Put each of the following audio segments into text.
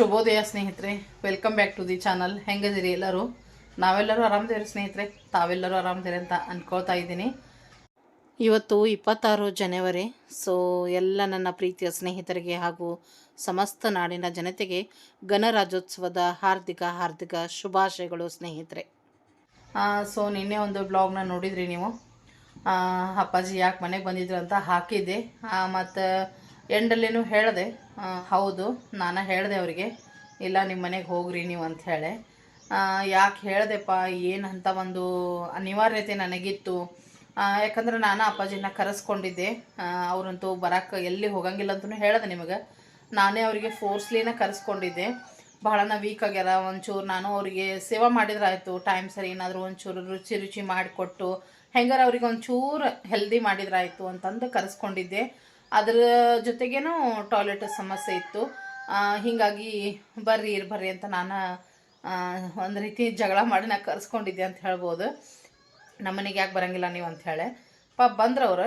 ಶುಭೋದಯ ಸ್ನೇಹಿತರೆ welcome back to the channel ಹೆಂಗದಿರಿ ಎಲ್ಲರೂ? ನಾವೆಲ್ಲರೂ ಆರಾಮದೇವ್ರಿ ಸ್ನೇಹಿತರೆ? ತಾವೆಲ್ಲರೂ ಆರಾಮದಿರಿ ಅಂತ ಅಂದ್ಕೊಳ್ತಾ ಇದ್ದೀನಿ. ಇವತ್ತು ಇಪ್ಪತ್ತಾರು ಜನವರಿ ಸೊ ಎಲ್ಲ ನನ್ನ ಪ್ರೀತಿಯ ಸ್ನೇಹಿತರಿಗೆ ಹಾಗೂ ಸಮಸ್ತ ನಾಡಿನ ಜನತೆಗೆ ಗಣರಾಜ್ಯೋತ್ಸವದ ಹಾರ್ದಿಕ ಹಾರ್ದಿಕ ಶುಭಾಶಯಗಳು ಸ್ನೇಹಿತರೆ. ಸೊ ನಿನ್ನೆ ಒಂದು ಬ್ಲಾಗ್ನ ನೋಡಿದ್ರಿ ನೀವು. ಅಪ್ಪಾಜಿ ಯಾಕೆ ಮನೆಗೆ ಬಂದಿದ್ರು ಅಂತ ಹಾಕಿದ್ದೆ. ಮತ್ತು ಎಂಡಲ್ಲೇನು ಹೇಳಿದೆ ಹೌದು, ನಾನು ಹೇಳಿದೆ ಅವರಿಗೆ, ಇಲ್ಲ ನಿಮ್ಮ ಮನೆಗೆ ಹೋಗ್ರಿ ನೀವು ಅಂತ ಹೇಳಿ. ಯಾಕೆ ಹೇಳಿದೆಪ್ಪ ಅಂತ ಒಂದು ಅನಿವಾರ್ಯತೆ ನನಗಿತ್ತು. ಯಾಕಂದ್ರೆ ನಾನು ಅಪ್ಪಾಜಿನ ಕರೆಸ್ಕೊಂಡಿದ್ದೆ. ಅವರಂತೂ ಬರೋಕ್ಕೆ ಎಲ್ಲಿ ಹೋಗಂಗಿಲ್ಲ ಅಂತಲೂ ಹೇಳಿದೆ ನಿಮಗೆ. ನಾನೇ ಅವರಿಗೆ ಫೋರ್ಸ್ಲಿನ ಕರೆಸ್ಕೊಂಡಿದ್ದೆ. ಬಹಳನ ವೀಕ್ ಆಗ್ಯಾರ, ಒಂಚೂರು ನಾನು ಅವರಿಗೆ ಸೇವಾ ಮಾಡಿದ್ರೆ ಆಯಿತು ಟೈಮ್ ಸರಿ ಏನಾದರೂ ಒಂಚೂರು ರುಚಿ ರುಚಿ ಮಾಡಿಕೊಟ್ಟು, ಹೆಂಗಾರ ಅವ್ರಿಗೆ ಒಂಚೂರು ಹೆಲ್ದಿ ಮಾಡಿದ್ರಾಯಿತು ಅಂತಂದು ಕರೆಸ್ಕೊಂಡಿದ್ದೆ. ಅದ್ರ ಜೊತೆಗೇನು ಟಾಯ್ಲೆಟ್ ಸಮಸ್ಯೆ ಇತ್ತು. ಹೀಗಾಗಿ ಬರ್ರಿ ಇರ್, ಬರ್ರಿ ಅಂತ ನಾನು ಒಂದು ರೀತಿ ಜಗಳ ಮಾಡಿ ನಾ ಕರೆಸ್ಕೊಂಡಿದ್ದೆ ಅಂತ ಹೇಳ್ಬೋದು. ನಮ್ಮನೆಗೆ ಯಾಕೆ ಬರಂಗಿಲ್ಲ ನೀವು ಅಂತ ಹೇಳಿ. ಪಾಪ ಬಂದ್ರು ಅವ್ರು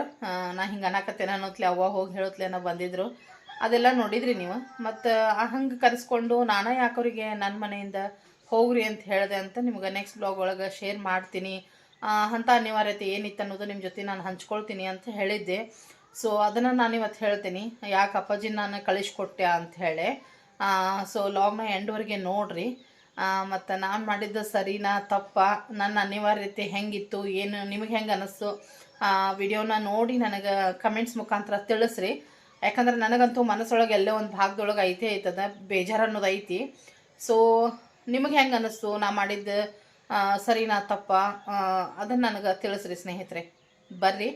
ನಾ ಹಿಂಗೆ ಅನ್ನಕತ್ತೇನೆ ಅನ್ನೋತ್ಲೆ ಅವ್ವ ಹೋಗಿ ಹೇಳೋತ್ಲೆ ಏನೋ ಬಂದಿದ್ರು. ಅದೆಲ್ಲ ನೋಡಿದ್ರಿ ನೀವು. ಮತ್ತು ಹಂಗೆ ಕರೆಸ್ಕೊಂಡು ನಾನೇ ಯಾಕೋರಿಗೆ ನನ್ನ ಮನೆಯಿಂದ ಹೋಗ್ರಿ ಅಂತ ಹೇಳಿದೆ ಅಂತ ನಿಮ್ಗೆ ನೆಕ್ಸ್ಟ್ ಬ್ಲಾಗ್ ಒಳಗೆ ಶೇರ್ ಮಾಡ್ತೀನಿ. ಅಂಥ ಅನಿವಾರ್ಯತೆ ಏನಿತ್ತು ಅನ್ನೋದು ನಿಮ್ಮ ಜೊತೆ ನಾನು ಹಂಚ್ಕೊಳ್ತೀನಿ ಅಂತ ಹೇಳಿದ್ದೆ. ಸೊ ಅದನ್ನು ನಾನು ಇವತ್ತು ಹೇಳ್ತೀನಿ. ಯಾಕೆ ಅಪ್ಪಾಜಿ ನಾನು ಕಳಿಸ್ಕೊಟ್ಟೆ ಅಂತ ಹೇಳಿ. ಸೊ ಲಾಗ್ನ ಎಂಡ್ವರೆಗೆ ನೋಡ್ರಿ. ಮತ್ತು ನಾನು ಮಾಡಿದ್ದು ಸರಿನಾ ತಪ್ಪ? ನನ್ನ ಅನಿವಾರ್ಯತೆ ಹೆಂಗಿತ್ತು? ಏನು, ನಿಮಗೆ ಹೆಂಗೆ ಅನ್ನಿಸ್ತು ವಿಡಿಯೋನ ನೋಡಿ ನನಗೆ ಕಮೆಂಟ್ಸ್ ಮುಖಾಂತರ ತಿಳಿಸ್ರಿ. ಯಾಕಂದ್ರೆ ನನಗಂತೂ ಮನಸ್ಸೊಳಗೆ ಎಲ್ಲೋ ಒಂದು ಭಾಗದೊಳಗೆ ಐತೆ ಐತದ, ಬೇಜಾರು ಅನ್ನೋದು ಐತಿ. ಸೊ ನಿಮಗೆ ಹೆಂಗೆ ಅನ್ನಿಸ್ತು ನಾ ಮಾಡಿದ್ದು ಸರಿನಾ ತಪ್ಪ? ಅದನ್ನು ನನಗೆ ತಿಳಿಸ್ರಿ ಸ್ನೇಹಿತರೆ. ಬರ್ರಿ.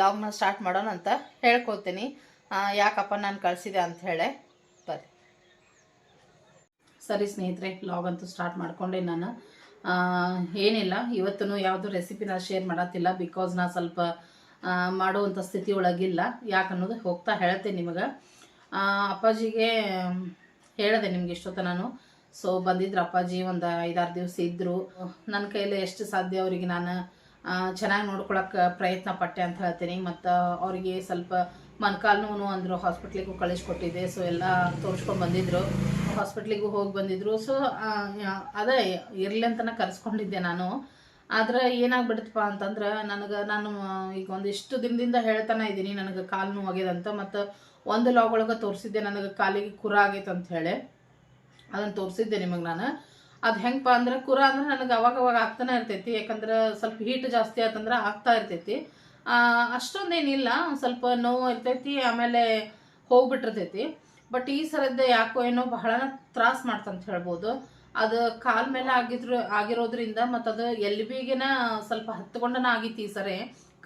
ಲಾಗ್ನ ಸ್ಟಾರ್ಟ್ ಮಾಡೋಣ ಅಂತ ಹೇಳ್ಕೊತೀನಿ ಯಾಕಪ್ಪ ನಾನು ಕಳಿಸಿದೆ ಅಂತ ಹೇಳಿ. ಬರ್ರಿ. ಸರಿ ಸ್ನೇಹಿತರೆ ಲಾಗ್ ಅಂತೂ ಸ್ಟಾರ್ಟ್ ಮಾಡ್ಕೊಂಡೆ ನಾನು. ಏನಿಲ್ಲ ಇವತ್ತು ಯಾವುದು ರೆಸಿಪಿನ ಶೇರ್ ಮಾಡತ್ತಿಲ್ಲ ಬಿಕಾಸ್ ನಾ ಸ್ವಲ್ಪ ಮಾಡುವಂಥ ಸ್ಥಿತಿ ಒಳಗಿಲ್ಲ. ಯಾಕನ್ನೋದು ಹೋಗ್ತಾ ಹೇಳ್ತೇನೆ ನಿಮಗೆ. ಅಪ್ಪಾಜಿಗೆ ಹೇಳಿದೆ ನಿಮ್ಗೆ ಇಷ್ಟೊತ್ತ ನಾನು. ಸೊ ಬಂದಿದ್ರು ಅಪ್ಪಾಜಿ, ಒಂದು ಐದಾರು ದಿವಸ ಇದ್ದರು ನನ್ನ ಕೈಯಲ್ಲಿ ಎಷ್ಟು ಸಾಧ್ಯ ಅವರಿಗೆ ನಾನು ಚೆನ್ನಾಗಿ ನೋಡ್ಕೊಳಕ್ಕೆ ಪ್ರಯತ್ನ ಪಟ್ಟೆ ಅಂತ ಹೇಳ್ತೀನಿ. ಮತ್ತು ಅವರಿಗೆ ಸ್ವಲ್ಪ ಮೊಣಕಾಲು ನೋವು ಅಂದರು ಹಾಸ್ಪಿಟ್ಲಿಗೂ ಕಳಿಸ್ಕೊಟ್ಟಿದ್ದೆ ಸೊ ಎಲ್ಲ ತೋರಿಸ್ಕೊಂಡು ಬಂದಿದ್ರು. ಹಾಸ್ಪಿಟ್ಲಿಗೂ ಹೋಗಿ ಬಂದಿದ್ರು. ಸೊ ಅದೇ, ಇರಲಿ ಅಂತನ ಕರೆಸ್ಕೊಂಡಿದ್ದೆ ನಾನು. ಆದ್ರೆ ಏನಾಗ್ಬಿಡುತ್ತಪ್ಪ ಅಂತಂದ್ರೆ, ನನಗೆ ನಾನು ಈಗ ಒಂದಿಷ್ಟು ದಿನದಿಂದ ಹೇಳ್ತಾನೆ ಇದ್ದೀನಿ, ನನಗೆ ಕಾಲು ನೋವು ಆಗ್ಯದಂತ ಮತ್ತು ಒಂದು ಲಾಗ್ ಒಳಗೆ ತೋರಿಸಿದ್ದೆ, ನನಗೆ ಕಾಲಿಗೆ ಕುರ ಆಗೈತೆ ಅಂತ ಹೇಳಿ. ಅದನ್ನು ತೋರಿಸಿದ್ದೆ ನಿಮಗೆ ನಾನು. ಅದು ಹೆಂಗಪ್ಪ ಅಂದ್ರೆ ಕುರ ಅಂದ್ರೆ ನನಗೆ ಅವಾಗ ಅವಾಗ ಆಗ್ತಾನೆ ಇರ್ತೈತಿ. ಯಾಕಂದ್ರೆ ಸ್ವಲ್ಪ ಹೀಟ್ ಜಾಸ್ತಿ ಆತಂದ್ರೆ ಆಗ್ತಾ ಇರ್ತೈತಿ. ಅಷ್ಟೊಂದೇನಿಲ್ಲ. ಒಂದು ಸ್ವಲ್ಪ ನೋವು ಇರ್ತೈತಿ, ಆಮೇಲೆ ಹೋಗ್ಬಿಟ್ಟಿರ್ತೈತಿ. ಬಟ್ ಈ ಸರದ್ದು ಯಾಕೋ ಏನೋ ಬಹಳ ತ್ರಾಸ ಮಾಡ್ತಂತ ಹೇಳ್ಬೋದು. ಅದು ಕಾಲ ಮೇಲೆ ಆಗಿದ್ರು, ಆಗಿರೋದ್ರಿಂದ ಮತ್ತು ಅದು ಎಲ್ಲಿ ಬೀಗಿನ ಸ್ವಲ್ಪ ಹತ್ಕೊಂಡನ ಆಗಿತ್ತು ಈ ಸರಿ.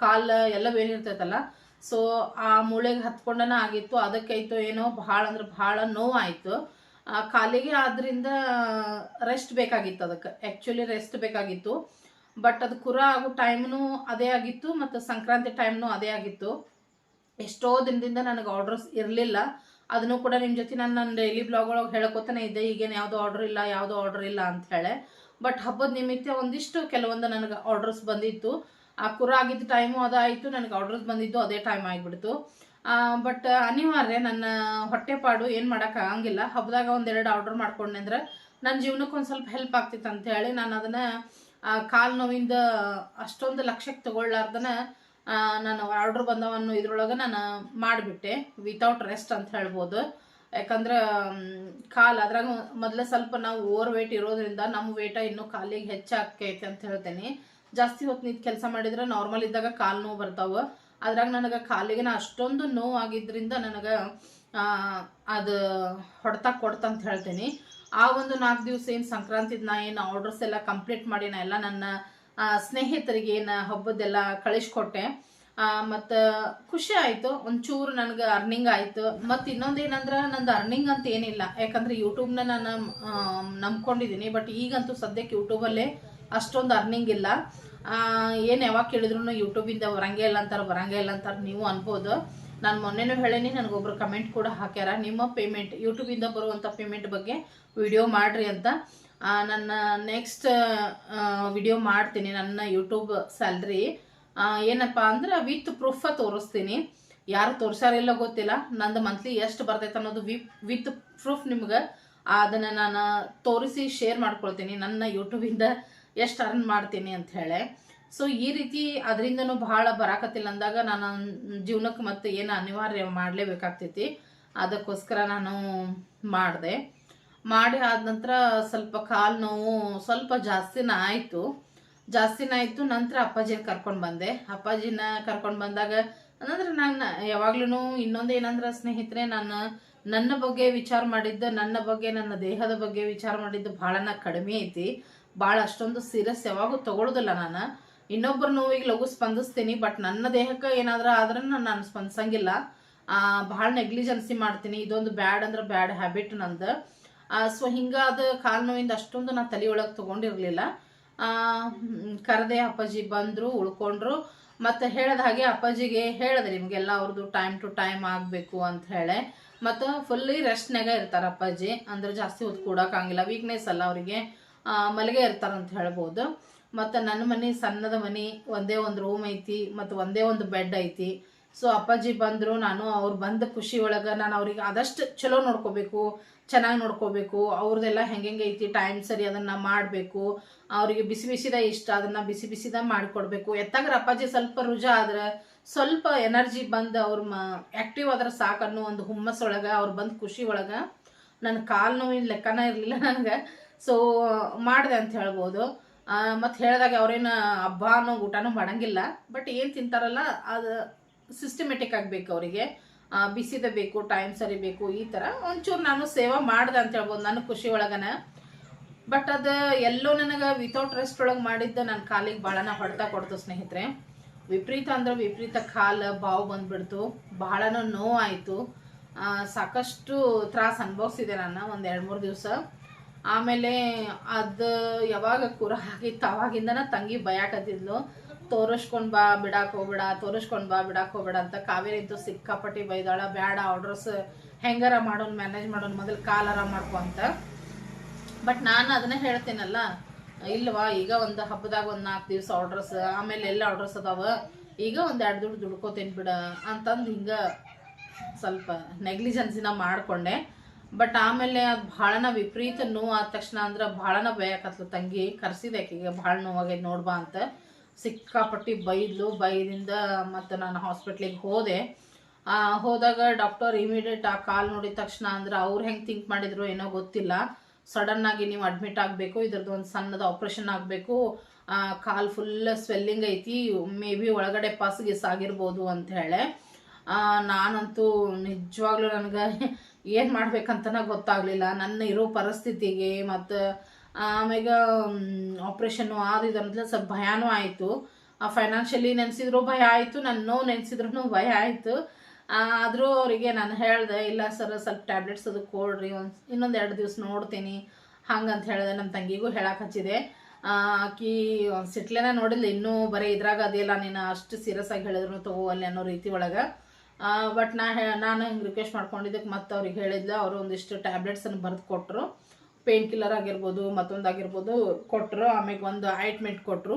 ಕಾಲು ಎಲ್ಲ ಏನಿರ್ತೈತಲ್ಲ ಸೊ ಆ ಮೂಳೆಗೆ ಹತ್ಕೊಂಡನ ಆಗಿತ್ತು. ಅದಕ್ಕಾಯ್ತು ಏನೋ ಭಾಳ ಅಂದ್ರೆ ಭಾಳ ನೋವಾಯಿತು ಕಾಲಿಗೆ ಆದ್ರಿಂದ ರೆಸ್ಟ್ ಬೇಕಾಗಿತ್ತು ಅದಕ್ಕೆ. ಆ್ಯಕ್ಚುಲಿ ರೆಸ್ಟ್ ಬೇಕಾಗಿತ್ತು. ಬಟ್ ಅದು ಕುರ ಆಗೋ ಟೈಮ್ನು ಅದೇ ಆಗಿತ್ತು ಮತ್ತು ಸಂಕ್ರಾಂತಿ ಟೈಮ್ನು ಅದೇ ಆಗಿತ್ತು. ಎಷ್ಟೋ ದಿನದಿಂದ ನನಗೆ ಆರ್ಡರ್ಸ್ ಇರಲಿಲ್ಲ. ಅದನ್ನು ಕೂಡ ನಿಮ್ಮ ಜೊತೆ ನಾನು ನನ್ನ ಡೈಲಿ ಬ್ಲಾಗ್ ಒಳಗೆ ಹೇಳ್ಕೊತಾನೆ ಇದ್ದೆ. ಈಗೇನು ಯಾವುದು ಆರ್ಡರ್ ಇಲ್ಲ, ಯಾವುದೋ ಆರ್ಡರ್ ಇಲ್ಲ ಅಂತ ಹೇಳಿ. ಬಟ್ ಹಬ್ಬದ ನಿಮಿತ್ತ ಒಂದಿಷ್ಟು ಕೆಲವೊಂದು ನನಗೆ ಆರ್ಡರ್ಸ್ ಬಂದಿತ್ತು. ಆ ಕುರ ಆಗಿದ್ದ ಟೈಮು ಅದಾಯಿತು. ನನಗೆ ಆರ್ಡರ್ಸ್ ಬಂದಿದ್ದು ಅದೇ ಟೈಮ್ ಆಗಿಬಿಡ್ತು. ಬಟ್ ಅನಿವಾರ್ಯ ನನ್ನ ಹೊಟ್ಟೆಪಾಡು ಏನು ಮಾಡೋಕ್ಕಾಗಂಗಿಲ್ಲ ಹಬ್ಬದಾಗ ಒಂದೆರಡು ಆರ್ಡರ್ ಮಾಡ್ಕೊಂಡೆ ಅಂದ್ರೆ ನನ್ನ ಜೀವನಕ್ಕೆ ಒಂದು ಸ್ವಲ್ಪ ಹೆಲ್ಪ್ ಆಗ್ತಿತ್ತು ಅಂತ ಹೇಳಿ ನಾನು ಅದನ್ನು ಕಾಲು ನೋವಿಂದ ಅಷ್ಟೊಂದು ಲಕ್ಷಕ್ಕೆ ತಗೊಳ್ಳಾರ್ದನ ನಾನು ಆರ್ಡ್ರ್ ಬಂದವನ್ನು ಇದ್ರೊಳಗೆ ನಾನು ಮಾಡಿಬಿಟ್ಟೆ. ವಿತೌಟ್ ರೆಸ್ಟ್ ಅಂತ ಹೇಳ್ಬೋದು. ಯಾಕಂದ್ರೆ ಕಾಲು ಅದ್ರಾಗ ಮೊದಲೇ ಸ್ವಲ್ಪ ನಾವು ಓವರ್ ವೇಟ್ ಇರೋದ್ರಿಂದ ನಮ್ಮ ವೇಟ ಇನ್ನೂ ಕಾಲಿಗೆ ಹೆಚ್ಚಾಕೈತೆ ಅಂತ ಹೇಳ್ತೇನೆ. ಜಾಸ್ತಿ ಹೊತ್ತು ನಿಂತು ಕೆಲಸ ಮಾಡಿದ್ರೆ ನಾರ್ಮಲ್ ಇದ್ದಾಗ ಕಾಲು ನೋವು ಬರ್ತಾವೆ. ಅದ್ರಾಗ ನನಗೆ ಕಾಲಿಗೆ ಅಷ್ಟೊಂದು ನೋವು ಆಗಿದ್ರಿಂದ ನನಗೆ ಅದು ಹೊಡೆತ ಕೊಡ್ತಂತ ಹೇಳ್ತೀನಿ. ಆ ಒಂದು ನಾಲ್ಕು ದಿವಸ ಏನು ಸಂಕ್ರಾಂತಿದ ನಾ ಏನು ಆರ್ಡರ್ಸ್ ಎಲ್ಲ ಕಂಪ್ಲೀಟ್ ಮಾಡಿ ನಾ ಎಲ್ಲ ನನ್ನ ಸ್ನೇಹಿತರಿಗೆ ಏನು ಹಬ್ಬದ್ದೆಲ್ಲ ಕಳಿಸ್ಕೊಟ್ಟೆ. ಮತ್ತು ಖುಷಿ ಆಯಿತು, ಒಂಚೂರು ನನಗೆ ಅರ್ನಿಂಗ್ ಆಯಿತು. ಮತ್ತು ಇನ್ನೊಂದು ಏನಂದ್ರೆ, ನಂದು ಅರ್ನಿಂಗ್ ಅಂತ ಏನಿಲ್ಲ. ಯಾಕಂದ್ರೆ ಯೂಟ್ಯೂಬ್ನ ನಾನು ನಂಬ್ಕೊಂಡಿದ್ದೀನಿ ಬಟ್ ಈಗಂತೂ ಸದ್ಯಕ್ಕೆ ಯೂಟ್ಯೂಬಲ್ಲೇ ಅಷ್ಟೊಂದು ಅರ್ನಿಂಗ್ ಇಲ್ಲ. ಏನು ಯಾವಾಗ ಕೇಳಿದ್ರು ಯೂಟ್ಯೂಬಿಂದ ಬರಂಗೇ ಇಲ್ಲ ಅಂತಾರೆ, ಬರಂಗೇ ಇಲ್ಲ ಅಂತಾರೆ, ನೀವು ಅನ್ಬೋದು. ನಾನು ಮೊನ್ನೆನೂ ಹೇಳೀನಿ, ನನಗೊಬ್ರು ಕಮೆಂಟ್ ಕೂಡ ಹಾಕ್ಯಾರ. ನಿಮ್ಮ ಪೇಮೆಂಟ್ ಯೂಟ್ಯೂಬಿಂದ ಬರುವಂಥ ಪೇಮೆಂಟ್ ಬಗ್ಗೆ ವಿಡಿಯೋ ಮಾಡಿರಿ ಅಂತ. ನನ್ನ ನೆಕ್ಸ್ಟ್ ವಿಡಿಯೋ ಮಾಡ್ತೀನಿ ನನ್ನ ಯೂಟ್ಯೂಬ್ ಸ್ಯಾಲ್ರಿ ಏನಪ್ಪ ಅಂದ್ರೆ ವಿತ್ ಪ್ರೂಫ ತೋರಿಸ್ತೀನಿ. ಯಾರು ತೋರಿಸಾರಿಲ್ಲ ಗೊತ್ತಿಲ್ಲ. ನಂದು ಮಂತ್ಲಿ ಎಷ್ಟು ಬರ್ತೈತೆ ಅನ್ನೋದು ವಿತ್ ಪ್ರೂಫ್ ನಿಮ್ಗೆ. ಅದನ್ನು ನಾನು ತೋರಿಸಿ ಶೇರ್ ಮಾಡ್ಕೊಳ್ತೀನಿ ನನ್ನ ಯೂಟ್ಯೂಬಿಂದ ಎಷ್ಟು ಅರ್ನ್ ಮಾಡ್ತೀನಿ ಅಂತ ಹೇಳಿ. ಸೊ ಈ ರೀತಿ ಅದರಿಂದನೂ ಭಾಳ ಬರಾಕತ್ತಿಲ್ಲ ಅಂದಾಗ ನಾನು ಜೀವನಕ್ಕೆ ಮತ್ತೆ ಏನು ಅನಿವಾರ್ಯ ಮಾಡಲೇಬೇಕಾಗ್ತೈತಿ. ಅದಕ್ಕೋಸ್ಕರ ನಾನು ಮಾಡಿದೆ. ಮಾಡಿ ಆದ ನಂತರ ಸ್ವಲ್ಪ ಕಾಲು ನೋವು ಸ್ವಲ್ಪ ಜಾಸ್ತಿನ ಆಯಿತು. ಜಾಸ್ತಿನ ಆಯಿತು, ನಂತರ ಅಪ್ಪಾಜಿನ ಕರ್ಕೊಂಡು ಬಂದೆ. ಅಪ್ಪಾಜಿನ ಕರ್ಕೊಂಡು ಬಂದಾಗ ಅಂದ್ರೆ ನಾನು ಯಾವಾಗ್ಲೂ ಇನ್ನೊಂದು ಏನಂದ್ರೆ ಸ್ನೇಹಿತರೆ, ನಾನು ನನ್ನ ಬಗ್ಗೆ ವಿಚಾರ ಮಾಡಿದ್ದು, ನನ್ನ ಬಗ್ಗೆ, ನನ್ನ ದೇಹದ ಬಗ್ಗೆ ವಿಚಾರ ಮಾಡಿದ್ದು ಭಾಳನ ಕಡಿಮೆ ಐತಿ. ಭಾಳ ಅಷ್ಟೊಂದು ಸೀರಿಯಸ್ ಯಾವಾಗೂ ತಗೊಳ್ಳೋದಿಲ್ಲ ನಾನು. ಇನ್ನೊಬ್ಬರ ನೋವಿಗೆ ಲಘು ಸ್ಪಂದಿಸ್ತೀನಿ ಬಟ್ ನನ್ನ ದೇಹಕ್ಕೆ ಏನಾದರೂ ಆದ್ರೆ ನಾನು ಸ್ಪಂದಿಸಂಗಿಲ್ಲ. ಭಾಳ ನೆಗ್ಲಿಜೆನ್ಸಿ ಮಾಡ್ತೀನಿ. ಇದೊಂದು ಬ್ಯಾಡ್ ಅಂದ್ರೆ ಬ್ಯಾಡ್ ಹ್ಯಾಬಿಟ್ ನಂದು. ಸೊ ಹಿಂಗಾದ ಕಾಲು ನೋವಿಂದ ಅಷ್ಟೊಂದು ನಾನು ತಲೆಯೊಳಗೆ ತೊಗೊಂಡಿರಲಿಲ್ಲ. ಕರೆದೆ ಅಪ್ಪಾಜಿ ಬಂದರು, ಉಳ್ಕೊಂಡ್ರು. ಮತ್ತು ಹೇಳಿದ ಹಾಗೆ ಅಪ್ಪಾಜಿಗೆ ಹೇಳಿದೆ, ನಿಮಗೆಲ್ಲ ಅವ್ರದ್ದು ಟೈಮ್ ಟು ಟೈಮ್ ಆಗಬೇಕು ಅಂತ ಹೇಳಿ. ಮತ್ತು ಫುಲ್ಲಿ ರೆಸ್ಟ್ನಾಗ ಇರ್ತಾರೆ ಅಪ್ಪಾಜಿ. ಅಂದ್ರೆ ಜಾಸ್ತಿ ಹೊತ್ತು ಕೂಡೋಕ್ಕಾಗಿಲ್ಲ ವೀಕ್ನೆಸ್ ಅಲ್ಲ ಅವರಿಗೆ. ಮಲಗೆ ಇರ್ತಾರಂತ ಹೇಳ್ಬೋದು. ಮತ್ತು ನನ್ನ ಮನೆ ಸಣ್ಣದ ಮನೆ, ಒಂದೇ ಒಂದು ರೂಮ್ ಐತಿ, ಮತ್ತು ಒಂದೇ ಒಂದು ಬೆಡ್ ಐತಿ. ಸೊ ಅಪ್ಪಾಜಿ ಬಂದರು, ನಾನು ಅವ್ರು ಬಂದ ಖುಷಿ ಒಳಗೆ ನಾನು ಅವ್ರಿಗೆ ಆದಷ್ಟು ಚಲೋ ನೋಡ್ಕೋಬೇಕು, ಚೆನ್ನಾಗಿ ನೋಡ್ಕೋಬೇಕು ಅವ್ರದ್ದೆಲ್ಲ ಹೆಂಗೆ ಐತಿ ಟೈಮ್ ಸರಿ ಅದನ್ನು ಮಾಡಬೇಕು, ಅವರಿಗೆ ಬಿಸಿ ಬಿಸಿದ ಇಷ್ಟ, ಅದನ್ನು ಬಿಸಿ ಬಿಸಿದ ಮಾಡಿಕೊಡ್ಬೇಕು. ಎತ್ತಾಗ್ರ ಅಪ್ಪಾಜಿ ಸ್ವಲ್ಪ ರುಜಾ ಆದ್ರೆ, ಸ್ವಲ್ಪ ಎನರ್ಜಿ ಬಂದು ಅವ್ರ ಮ ಆ್ಯಕ್ಟಿವ್ ಆದ್ರೆ ಸಾಕು ಅನ್ನೋ ಒಂದು ಹುಮ್ಮಸ್ಸೊಳಗೆ ಅವ್ರು ಬಂದು ಖುಷಿ ಒಳಗೆ ನನ್ನ ಕಾಲು ನೋವಿನ ಲೆಕ್ಕನ ಇರಲಿಲ್ಲ ನನಗೆ. ಸೊ ಮಾಡಿದೆ ಅಂತ ಹೇಳ್ಬೋದು. ಮತ್ತು ಹೇಳಿದಾಗ ಅವ್ರೇನು ಹಬ್ಬ ಅನ್ನೋ ಊಟನೂ ಮಾಡಂಗಿಲ್ಲ. ಬಟ್ ಏನು ತಿಂತಾರಲ್ಲ, ಅದು ಸಿಸ್ಟಮೆಟಿಕ್ ಆಗಬೇಕು ಅವರಿಗೆ. ಬಿಸಿದ ಬೇಕು ಟೈಮ್ ಸರಿ ಬೇಕು, ಈ ಥರ ಒಂಚೂರು ನಾನು ಸೇವಾ ಮಾಡಿದೆ ಅಂತ ಹೇಳ್ಬೋದು ನನ್ನ ಖುಷಿ ಒಳಗನ. ಬಟ್ ಅದು ಎಲ್ಲೋ ನನಗೆ ವಿತೌಟ್ ರೆಸ್ಟ್ ಒಳಗೆ ಮಾಡಿದ್ದು ನನ್ನ ಕಾಲಿಗೆ ಭಾಳನ ಹೊಡೆತ ಕೊಡ್ತು ಸ್ನೇಹಿತರೆ. ವಿಪರೀತ ಅಂದ್ರೆ ವಿಪರೀತ ಕಾಲು, ಬಾವು ಬಂದ್ಬಿಡ್ತು. ಭಾಳನೂ ನೋವಾಯಿತು. ಸಾಕಷ್ಟು ತ್ರಾಸ ಅನುಭವಿಸಿದೆ ನಾನು ಒಂದು ಎರಡು ಮೂರು ದಿವಸ. ಆಮೇಲೆ ಅದು ಯಾವಾಗ ಕುರ ಆಗಿತ್ತು, ಅವಾಗಿಂದನ ತಂಗಿ ಬಯಾಕತ್ತಿದ್ಲು. ತೋರಿಸ್ಕೊಂಡು ಬಾ, ಬಿಡಾಕ್ ಹೋಗ್ಬೇಡ, ತೋರಿಸ್ಕೊಂಡು ಬಾ, ಬಿಡಾಕ್ ಹೋಗ್ಬೇಡ ಅಂತ ಕಾವೇರಿ ಇದ್ದು ಸಿಕ್ಕಾಪಟ್ಟಿ ಬೈದಾಳ ಬೇಡ ಆರ್ಡ್ರಸ್ ಹೆಂಗಾರ ಮಾಡೋನ್ ಮ್ಯಾನೇಜ್ ಮಾಡೋನ್, ಮೊದಲು ಕಾಲಾರ ಮಾಡ್ಕೊ ಅಂತ. ಬಟ್ ನಾನು ಅದನ್ನ ಹೇಳ್ತೀನಲ್ಲ, ಇಲ್ವಾ, ಈಗ ಒಂದು ಹಬ್ಬದಾಗ ಒಂದು ನಾಲ್ಕು ದಿವಸ ಆರ್ಡ್ರಸ್ ಆಮೇಲೆ ಎಲ್ಲ ಆರ್ಡರ್ಸ್ ಅದಾವ, ಈಗ ಒಂದು ಎರಡು ದುಡ್ಡು ದುಡ್ಕೋತೀನಿ ಬಿಡ ಅಂತಂದು ಹಿಂಗೆ ಸ್ವಲ್ಪ ನೆಗ್ಲಿಜೆನ್ಸಿನ ಮಾಡಿಕೊಂಡೆ. ಬಟ್ ಆಮೇಲೆ ಅದು ಭಾಳನ ವಿಪರೀತ ನೋವು ಆದ ತಕ್ಷಣ ಅಂದ್ರೆ ಭಾಳನ ಬಯಕತ್ಲು ತಂಗಿ ಕರ್ಸಿದೆ ಆಕೆಗೆ, ಭಾಳ ನೋವಾಗೈತೆ ನೋಡ್ಬಾ ಅಂತ. ಸಿಕ್ಕಾಪಟ್ಟಿ ಬೈದ್ಲು. ಬೈದಿಂದ ಮತ್ತು ನಾನು ಹಾಸ್ಪಿಟ್ಲಿಗೆ ಹೋದೆ. ಹೋದಾಗ ಡಾಕ್ಟರ್ ಇಮಿಡಿಯೇಟ್ ಆ ಕಾಲ್ ನೋಡಿದ ತಕ್ಷಣ ಅಂದ್ರೆ ಅವ್ರು ಹೆಂಗೆ ಥಿಂಕ್ ಮಾಡಿದ್ರು ಏನೋ ಗೊತ್ತಿಲ್ಲ. ಸಡನ್ ಆಗಿ ನೀವು ಅಡ್ಮಿಟ್ ಆಗಬೇಕು, ಇದ್ರದ್ದು ಒಂದು ಸಣ್ಣದ ಆಪ್ರೇಷನ್ ಆಗಬೇಕು. ಕಾಲ್ ಫುಲ್ ಸ್ವೆಲ್ಲಿಂಗ್ ಐತಿ. ಮೇ ಬಿ ಒಳಗಡೆ ಪಸ್ ಗಿಸ್ ಆಗಿರ್ಬೋದು ಅಂತ ಹೇಳಿ. ನಾನಂತೂ ನಿಜವಾಗ್ಲೂ ನನಗೆ ಏನು ಮಾಡ್ಬೇಕಂತನ ಗೊತ್ತಾಗಲಿಲ್ಲ. ನನ್ನ ಇರೋ ಪರಿಸ್ಥಿತಿಗೆ ಮತ್ತು ಆಮ್ಯಾಗ ಆಪ್ರೇಷನ್ನು ಅದು ಇದು ಸ್ವಲ್ಪ ಭಯನೂ ಆಯಿತು. ಫೈನಾನ್ಷಿಯಲಿ ನೆನೆಸಿದ್ರು ಭಯ ಆಯಿತು, ನನ್ನ ನೋವು ನೆನೆಸಿದ್ರು ಭಯ ಆಯಿತು. ಆದರೂ ಅವರಿಗೆ ನಾನು ಹೇಳಿದೆ, ಇಲ್ಲ ಸರ್, ಸ್ವಲ್ಪ ಟ್ಯಾಬ್ಲೆಟ್ಸ್ ಅದು ಕೊಡ್ರಿ, ಒಂದು, ಇನ್ನೊಂದು ಎರಡು ದಿವಸ ನೋಡ್ತೀನಿ. ಹಂಗಂತ ಹೇಳಿದೆ ನಮ್ಮ ತಂಗಿಗೂ ಹೇಳಕ್ಕೆ ಹಚ್ಚಿದೆ. ಆಕಿ ಸಿಟ್ಲೆನ ನೋಡಿಲ್ಲ ಇನ್ನೂ ಬರೀ ಇದ್ರಾಗ ಅದೆಲ್ಲ ನೀನು ಅಷ್ಟು ಸೀರಿಯಸ್ ಆಗಿ ಹೇಳಿದ್ರು ತಗೋ ಅಲ್ಲಿ ಅನ್ನೋ ರೀತಿ ಒಳಗೆ. ಬಟ್ ನಾ ಹೇ ನಾನು ಹಿಂಗೆ ರಿಕ್ವೆಸ್ಟ್ ಮಾಡ್ಕೊಂಡಿದ್ದಕ್ಕೆ ಮತ್ತೆ ಅವ್ರಿಗೆ ಹೇಳಿದ್ಲು, ಅವರು ಒಂದಿಷ್ಟು ಟ್ಯಾಬ್ಲೆಟ್ಸನ್ನು ಬರೆದು ಕೊಟ್ಟರು ಪೇನ್ ಕಿಲ್ಲರ್ ಆಗಿರ್ಬೋದು, ಮತ್ತೊಂದು ಆಗಿರ್ಬೋದು ಕೊಟ್ಟರು ಆಮೇಲೆ ಒಂದು ಆಯಿಂಟ್ಮೆಂಟ್ ಕೊಟ್ಟರು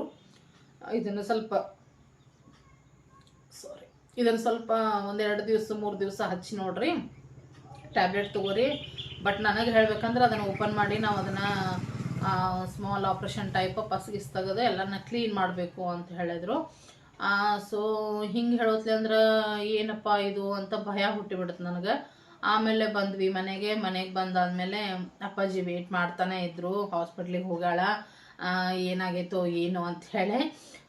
ಇದನ್ನು ಸ್ವಲ್ಪ ಸಾರಿ ಇದನ್ನು ಸ್ವಲ್ಪ ಒಂದೆರಡು ದಿವಸ, ಮೂರು ದಿವಸ ಹಚ್ಚಿ ನೋಡ್ರಿ. ಟ್ಯಾಬ್ಲೆಟ್ ತೊಗೋರಿ. ಬಟ್ ನನಗೆ ಹೇಳ್ಬೇಕಂದ್ರೆ ಅದನ್ನು ಓಪನ್ ಮಾಡಿ ನಾವು ಅದನ್ನು ಸ್ಮಾಲ್ ಆಪ್ರೇಷನ್ ಟೈಪ್ ಪಸ್ಗಿಸ್ ತೆಗೆದು ಎಲ್ಲನ ಕ್ಲೀನ್ ಮಾಡಬೇಕು ಅಂತ ಹೇಳಿದರು. ಸೊ ಹಿಂಗೆ ಹೇಳೋತ್ಲೆ ಅಂದ್ರೆ ಏನಪ್ಪ ಇದು ಅಂತ ಭಯ ಹುಟ್ಟಿಬಿಡುತ್ತೆ ನನಗೆ. ಆಮೇಲೆ ಬಂದ್ವಿ ಮನೆಗೆ ಮನೆಗೆ ಬಂದಾದ್ಮೇಲೆ ಅಪ್ಪಾಜಿ ವೇಟ್ ಮಾಡ್ತಾನೆ ಇದ್ರು ಹಾಸ್ಪಿಟ್ಲಿಗೆ ಹೋಗಾಳ ಏನಾಗೈತೋ ಏನು ಅಂತ ಹೇಳಿ.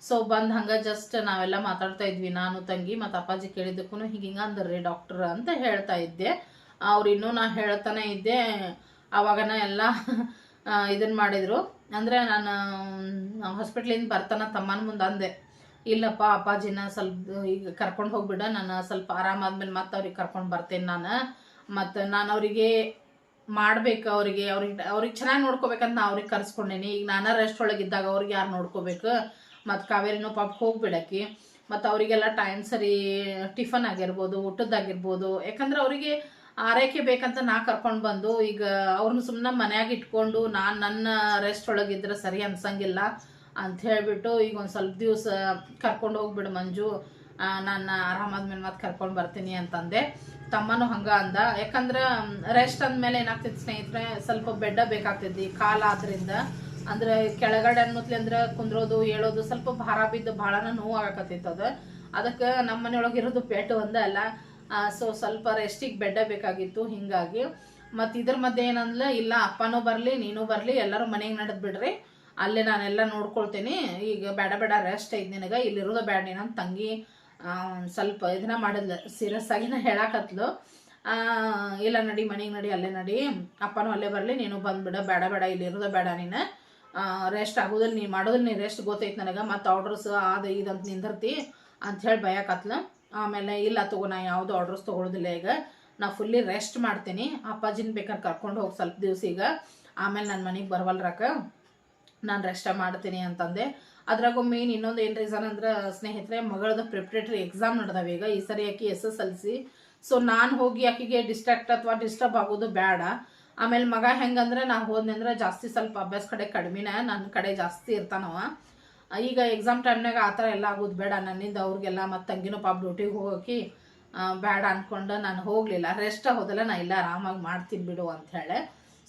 ಸೊ ಬಂದು ಹಂಗೆ ಜಸ್ಟ್ ನಾವೆಲ್ಲ ಮಾತಾಡ್ತಾ ಇದ್ವಿ, ನಾನು, ತಂಗಿ ಮತ್ತು ಅಪ್ಪಾಜಿ ಕೇಳಿದ್ದಕ್ಕೂ ಹಿಂಗೆ ಹಿಂಗೆ ಅಂದ್ರಿ ಡಾಕ್ಟರ್ ಅಂತ ಹೇಳ್ತಾ ಇದ್ದೆ. ಅವ್ರು ಇನ್ನೂ ನಾ ಹೇಳ್ತಾನೆ ಇದ್ದೆ. ಅವಾಗನ ಎಲ್ಲ ಇದನ್ನು ಮಾಡಿದರು. ಅಂದರೆ ನಾನು ಹಾಸ್ಪಿಟ್ಲಿಂದ ಬರ್ತಾನ ತಮ್ಮನ ಮುಂದೆ ಅಂದೆ. ಇಲ್ಲಪ್ಪ ಅಪ್ಪಾಜಿನ ಸ್ವಲ್ಪ ಈಗ ಕರ್ಕೊಂಡು ಹೋಗ್ಬಿಡ, ನಾನು ಸ್ವಲ್ಪ ಆರಾಮಾದ್ಮೇಲೆ ಮತ್ತೆ ಅವ್ರಿಗೆ ಕರ್ಕೊಂಡು ಬರ್ತೇನೆ ನಾನು. ಮತ್ತು ನಾನು ಅವರಿಗೆ ಮಾಡ್ಬೇಕು ಅವರಿಗೆ, ಅವ್ರಿಗೆ ಅವ್ರಿಗೆ ಚೆನ್ನಾಗಿ ನೋಡ್ಕೋಬೇಕಂತ ನಾ ಅವ್ರಿಗೆ ಕರ್ಸ್ಕೊಂಡೇನಿ. ಈಗ ನಾನು ರೆಸ್ಟ್ ಒಳಗಿದ್ದಾಗ ಅವ್ರಿಗೆ ಯಾರು ನೋಡ್ಕೋಬೇಕು? ಮತ್ತು ಕಾವೇರಿನೂ ಪಾಪ ಹೋಗ್ಬಿಡಕ್ಕೆ ಮತ್ತು ಅವರಿಗೆಲ್ಲ ಟೈಮ್ ಸರಿ ಟಿಫನ್ ಆಗಿರ್ಬೋದು, ಊಟದ್ದಾಗಿರ್ಬೋದು. ಯಾಕಂದ್ರೆ ಅವರಿಗೆ ಆರೈಕೆ ಬೇಕಂತ ನಾ ಕರ್ಕೊಂಡು ಬಂದು ಈಗ ಅವ್ರನ್ನ ಸುಮ್ಮನೆ ಮನೆಯಾಗಿ ಇಟ್ಕೊಂಡು ನಾನು ನನ್ನ ರೆಸ್ಟ್ ಒಳಗಿದ್ರೆ ಸರಿ ಅನ್ಸಂಗಿಲ್ಲ. ಅಂತ ಹೇಳಿಬಿಟ್ಟು ಈಗ ಒಂದು ಸ್ವಲ್ಪ ದಿವಸ ಕರ್ಕೊಂಡು ಹೋಗ್ಬಿಡು ಮಂಜು. ನಾನು ಆರಾಮಾದ್ಮೇಲೆ ಮತ್ತೆ ಕರ್ಕೊಂಡು ಬರ್ತೀನಿ ಅಂತಂದೆ. ತಮ್ಮನೂ ಹಂಗ ಅಂದ. ಯಾಕಂದ್ರೆ ರೆಸ್ಟ್ ಅಂದಮೇಲೆ ಏನಾಗ್ತಿತ್ತು ಸ್ನೇಹಿತರೆ, ಸ್ವಲ್ಪ ಬೆಡ್ಡ ಬೇಕಾಗ್ತಿದ್ದಿ, ಕಾಲ ಆದ್ರಿಂದ. ಅಂದ್ರೆ ಕೆಳಗಡೆ ಅನ್ನತ್ಲಿ ಅಂದ್ರೆ ಕುಂದ್ರೋದು, ಹೇಳೋದು, ಸ್ವಲ್ಪ ಭಾರ ಬಿದ್ದು ಭಾಳನ ನೋವು ಆಗಕತ್ತೈತೆ ಅದು. ಅದಕ್ಕೆ ನಮ್ಮ ಮನೆಯೊಳಗೆ ಇರೋದು ಪೇಟು ಒಂದೇ ಅಲ್ಲ. ಸೊ ಸ್ವಲ್ಪ ರೆಸ್ಟಿಗೆ ಬೆಡ್ಡ ಬೇಕಾಗಿತ್ತು ಹಿಂಗಾಗಿ. ಮತ್ತು ಇದ್ರ ಮಧ್ಯೆ ಏನಂದ್ಲ, ಇಲ್ಲ, ಅಪ್ಪನೂ ಬರಲಿ, ನೀನು ಬರಲಿ, ಎಲ್ಲರೂ ಮನೆಗೆ ನಡೆದು ಬಿಡ್ರಿ. ಅಲ್ಲೇ ನಾನೆಲ್ಲ ನೋಡ್ಕೊಳ್ತೀನಿ. ಈಗ ಬೇಡ ಬೇಡ ರೆಸ್ಟ್ ಐತೆ ನಿನಗೆ. ಇಲ್ಲಿರೋದು ಬೇಡ. ನೀನು ನನ್ನ ತಂಗಿ ಸ್ವಲ್ಪ ಇದನ್ನ ಮಾಡಿದ್ಲು ಸೀರಿಯಸ್ ಆಗಿನ ಹೇಳಾಕತ್ಲು. ಆ, ಇಲ್ಲ ನಡಿ ಮನೆಗೆ ನಡಿ ಅಲ್ಲೇ ನಡಿ. ಅಪ್ಪನೂ ಅಲ್ಲೇ ಬರಲಿ. ನೀನು ಬಂದುಬಿಡ. ಬೇಡ ಬೇಡ ಇಲ್ಲಿ ಇರೋದು ಬೇಡ ನೀನು. ರೆಸ್ಟ್ ಆಗೋದಿಲ್ಲ. ನೀನು ಮಾಡೋದಿಲ್ಲ. ನೀನು ರೆಸ್ಟ್ ಗೊತ್ತೈತೆ ನನಗೆ. ಮತ್ತು ಆರ್ಡರ್ಸ್ ಅದು ಇದಂತ ನಿಂದಿರ್ತಿ ಅಂತ ಹೇಳಿ ಭಯಕತ್ಲ ಆಮೇಲೆ ಇಲ್ಲ ತಗೋ ನಾ ಯಾವುದು ಆರ್ಡರ್ಸ್ ತೊಗೊಳೋದಿಲ್ಲ ಈಗ. ನಾ ಫುಲ್ಲಿ ರೆಸ್ಟ್ ಮಾಡ್ತೀನಿ. ಅಪ್ಪಾಜಿನ ಬೇಕಾದ್ರೆ ಕರ್ಕೊಂಡು ಹೋಗಿ ಸ್ವಲ್ಪ ದಿವಸ ಈಗ. ಆಮೇಲೆ ನನ್ನ ಮನೆಗೆ ಬರವಲ್ರಕ. ನಾನು ರೆಸ್ಟ್ ಮಾಡ್ತೀನಿ ಅಂತಂದೆ. ಅದ್ರಾಗ ಮೇನ್ ಇನ್ನೊಂದು ಏನು ರೀಸನ್ ಅಂದ್ರೆ ಸ್ನೇಹಿತರೆ ಮಗಳದ ಪ್ರಿಪ್ರೇಟರಿ ಎಕ್ಸಾಮ್ ನಡೆದವ ಈಗ. ಈ ಸರಿ ಆಕಿ S S L C so ನಾನು ಹೋಗಿ ಆಕಿಗೆ ಡಿಸ್ಟ್ರಾಕ್ಟ್ ಅಥವಾ ಡಿಸ್ಟರ್ಬ್ ಆಗೋದು ಬೇಡ ಆಮೇಲೆ ಮಗ ಹೆಂಗಂದ್ರೆ, ನಾ ಹೋದ್ನೆ ಅಂದ್ರೆ ಜಾಸ್ತಿ ಸ್ವಲ್ಪ ಅಭ್ಯಾಸ ಕಡೆ ಕಡಿಮೆನ. ನನ್ನ ಕಡೆ ಜಾಸ್ತಿ ಇರ್ತಾನವ. ಈಗ ಎಕ್ಸಾಮ್ ಟೈಮ್ನಾಗ ಆ ಥರ ಎಲ್ಲ ಆಗೋದು ಬೇಡ. ನನ್ನಿಂದ ಅವ್ರಿಗೆಲ್ಲ ಮತ್ತು ತಂಗಿನೂ ಪಾಪ ಡ್ಯೂಟಿಗೆ ಹೋಗೋಕೆ ಬೇಡ ಅಂದ್ಕೊಂಡು ನಾನು ಹೋಗಲಿಲ್ಲ. ರೆಸ್ಟ್ ಹೋದಲ್ಲ ನಾ ಇಲ್ಲ ಆರಾಮಾಗಿ ಮಾಡ್ತೀನಿ ಬಿಡು ಅಂತ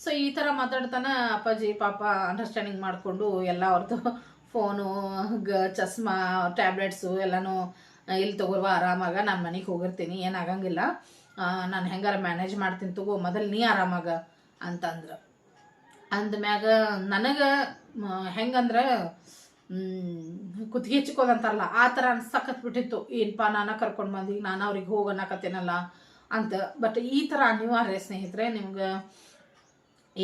ಸೊ ಈ ಥರ ಮಾತಾಡ್ತಾನೆ ಅಪ್ಪಾಜಿ, ಪಾಪ ಅಂಡರ್ಸ್ಟ್ಯಾಂಡಿಂಗ್ ಮಾಡಿಕೊಂಡು ಎಲ್ಲ ಅವ್ರದ್ದು ಫೋನು ಗ, ಚಸ್ಮಾ ಟ್ಯಾಬ್ಲೆಟ್ಸು ಎಲ್ಲನೂ ಇಲ್ಲಿ ತಗೋರ್ವ ಆರಾಮಾಗ, ನಾನು ಮನೆಗೆ ಹೋಗಿರ್ತೀನಿ ಏನಾಗಂಗಿಲ್ಲ ನಾನು ಹೆಂಗಾರ ಮ್ಯಾನೇಜ್ ಮಾಡ್ತೀನಿ ತಗೋ, ಮೊದಲು ನೀ ಆರಾಮಾಗ ಅಂತಂದ್ರೆ. ಅಂದಮ್ಯಾಗ ನನಗೆ ಹೆಂಗಂದ್ರೆ ಕುತ್ತಿಗೆ ಹಚ್ಕೋದಂತಾರಲ್ಲ ಆ ಥರ ಅನ್ಸಕತ್ ಬಿಟ್ಟಿತ್ತು. ಏನಪ್ಪ ನಾನು ಕರ್ಕೊಂಡು ಬಂದು, ನಾನು ಅವ್ರಿಗೆ ಹೋಗಿ ಅನ್ನಕತ್ತೇನಲ್ಲ ಅಂತ. ಬಟ್ ಈ ಥರ ಅನಿವಾರ್ಯ ಸ್ನೇಹಿತರೆ, ನಿಮ್ಗೆ